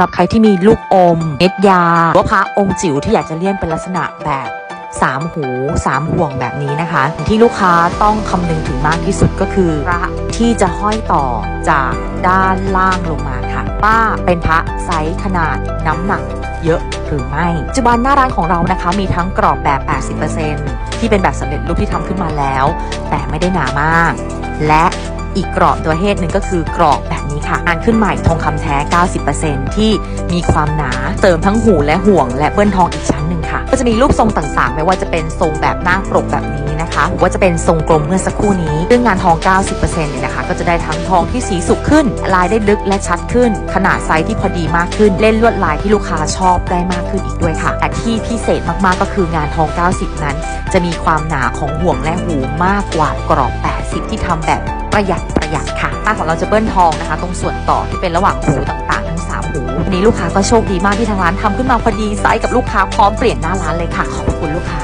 สำหรับใครที่มีลูกอมเม็ดยาหรือว่าพระองค์จิ๋วที่อยากจะเลี่ยนเป็นลักษณะแบบสามหูสามห่วงแบบนี้นะคะ ที่ลูกค้าต้องคำนึงถึงมากที่สุดก็คือพระที่จะห้อยต่อจากด้านล่างลงมาค่ะ ว่าเป็นพระไซส์ขนาดน้ำหนักเยอะหรือไม่ปัจจุบันหน้าร้านของเรานะคะ มีทั้งกรอบแบบ 80%ที่เป็นแบบสำเร็จรูปที่ทำขึ้นมาแล้ว แต่ไม่ได้หนามาก และ อีกกรอบตัวเฮดหนึ่งก็คือกรอบแบบนี้ค่ะงานขึ้นใหม่ทองคำแท้ 90%ที่มีความหนาเติมทั้งหูและห่วง และเบิ้ลทองอีกชั้นหนึ่งค่ะ ก็จะมีรูปทรงต่างๆ ไม่ว่าจะเป็นทรงแบบหน้าปรกแบบนี้นะคะหรือว่าจะเป็นทรงกลมเมื่อสักครู่นี้ซึ่งงานทอง 90%เนี่ยนะคะ ก็จะได้ทั้งทองที่สีสุกขึ้น ลายได้ลึกและชัดขึ้น ขนาดไซส์ที่พอดีมากขึ้น เล่นลวดลายที่ลูกค้าชอบได้มากขึ้นอีกด้วยค่ะ ที่พิเศษมากๆก็คืองานทอง 90 นั้น จะมีความหนาของห่วงและหูมากกว่ากรอบ 80 ที่ทำแบบประหยัดประหยัดค่ะร้าของเราจะเบิ้ลทองนะคะ ตรงส่วนต่อที่เป็นระหว่างหูต่างๆ ทั้ง 3 หูวันนี้ลูกค้าก็โชคดีมากที่ทางร้านทำขึ้นมาพอดีไซส์กับลูกค้าพร้อมเปลี่ยนหน้าร้านเลยค่ะ ขอบคุณลูกค้า